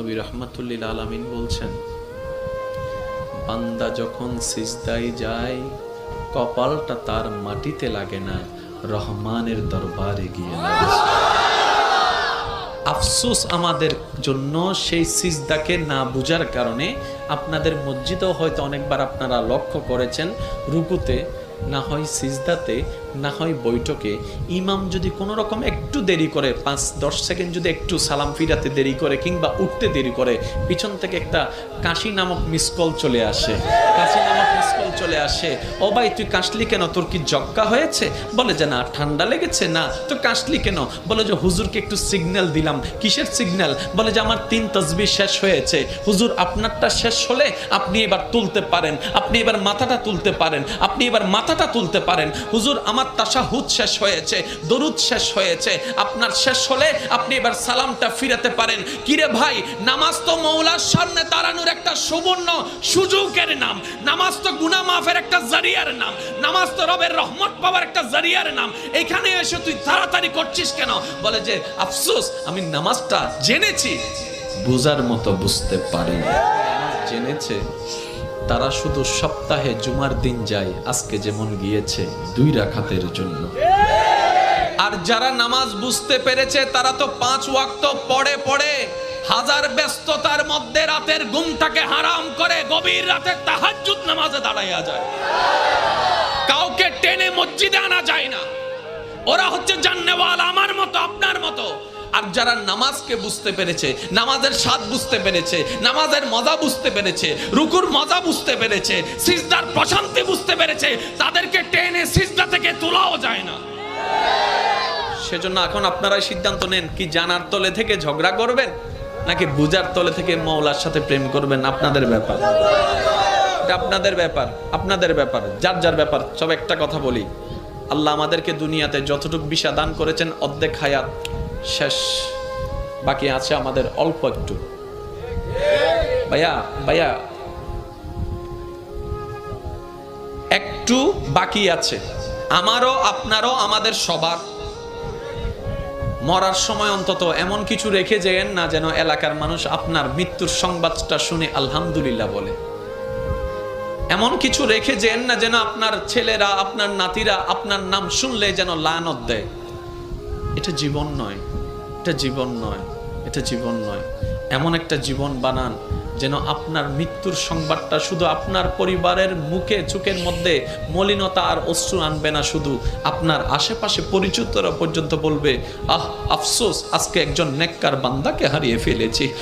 নবী রহমাতুল্লিল আলামিন বলছেন, বান্দা যখন সিজদায় যায়, কপালটা তার মাটিতে লাগে না, রহমানের দরবারে গিয়ে লাগে। আফসোস আমাদের জন্য সেই সিজদাকে না বুঝার কারণে আপনাদের মসজিদেও হয়তো অনেকবার আপনারা লক্ষ্য করেছেন, রুকুতে না হয় সিজদাতে, না হয় বৈঠকে। ইমাম যদি কোনো রকম একটু দেরি করে, পাঁচ, দশ সেকেন্ড যদি একটু সালাম ফিরাতে দেরি করে কিংবা উঠতে দেরি করে, পিছন থেকে একটা কাশি নামক মিসকল চলে আসে। কাশি নামক মিসকল চলে আসে। ও ভাই, তুই কাশলি কেন? তোর কি জক্কা হয়েছে? বলে যে না, ঠান্ডা লেগেছে? না, তো কাশলি কেন? বলে যে হুজুরকে একটু সিগন্যাল দিলাম। কিসের সিগন্যাল বলে যে আমার তিন তসবি শেষ হয়েছে। হুজুর, আপনারটা শেষ হলে আপনি এবার তুলতে পারেন। আপনি এবার মাথাটা তুলতে পারেন। আপনি এবার মাথাটা তুলতে পারেন। হুজুর, আমার তাশাহুদ শেষ হয়েছে, দরুদ শেষ হয়েছে। আপনার শেষ হলে আপনি এবার সালামটা ফিরাতে পারেন। কিরে ভাই, নামাজ তো মৌলার সামনে দাঁড়ানোর একটা সুবর্ণ সুযোগের নাম। নামাজ তো গুনা মাফের একটা জারিয়ার নাম। নামাজ তো রবের রহমত পাওয়ার একটা জারিয়ার নাম। এখানে এসে তুই তাড়াতাড়ি করছিস কেন? বলে যে, আফসোস, আমি নামাজটা জেনেছি। বুঝার মতো বুঝতে নামাজ জেনেছে? তারা শুধু সপ্তাহে জুমার দিন যায়, আজকে যেমন গিয়েছে দুই রাখাতের জন্য। আর যারা নামাজ বুঝতে পেরেছে, তারা তো পাঁচ ওয়াক্ত পড়ে পড়ে হাজার ব্যস্ততার মধ্যে রাতের ঘুমটাকে হারাম করে গভীর রাতে তাহাজ্জুদ নামাজে দাঁড়াইয়া যায়। কাউকে টেনে মসজিদে আনা যায় না। ওরা হচ্ছে জান্নেওয়াল, আমার মতো যারা নামাজকে বুঝতে পেরেছে, নামাজের স্বাদ বুঝতে পেরেছে, নামাজের মজা বুঝতে পেরেছে, রুকুর মজা বুঝতে পেরেছে, সিজদার প্রশান্তি বুঝতে পেরেছে, তাদেরকে টেনে সিজদা থেকে তোলাও যায় না। সেজন্য এখন আপনারাই সিদ্ধান্ত নেন, কি জানার তলে থেকে ঝগড়া করবেন, নাকি বুজার তলে থেকে মৌলার সাথে প্রেম করবেন? আপনাদের ব্যাপার। এটা আপনাদের ব্যাপার আপনাদের ব্যাপার, যার যার ব্যাপার, সব একটা কথা বলি। আল্লাহ আমাদেরকে দুনিয়াতে যতটুকু বিষা দান করেছেন, অর্ধেক হায়াত। শেষ। বাকি আছে আমাদের অল্প একটু। ভাইয়া ভাইয়া। একটু বাকি আছে। আমারও, আপনারও, আমাদের সবার। মরার সময় অন্তত এমন কিছু রেখে যেন না যেন এলাকার মানুষ আপনার মৃত্যুর সংবাদটা শুনে আলহামদুলিল্লাহ বলে। এমন কিছু রেখে যেন না যেন আপনার ছেলেরা, আপনার নাতিরা, আপনার নাম শুনলে যেন লানত দেয়। এটা জীবন নয়, এটা জীবন নয়, এটা জীবন নয়। এমন একটা জীবন বানান যেন আপনার মৃত্যুর সংবাদটা শুধু আপনার পরিবারের মুখে চোখের মধ্যে মলিনতা আর অশ্রু আনবে না শুধু, আপনার আশেপাশে পরিচিতরা পর্যন্ত বলবে, আহ, আফসোস, আজকে একজন নেককার বান্দাকে হারিয়ে ফেলেছি।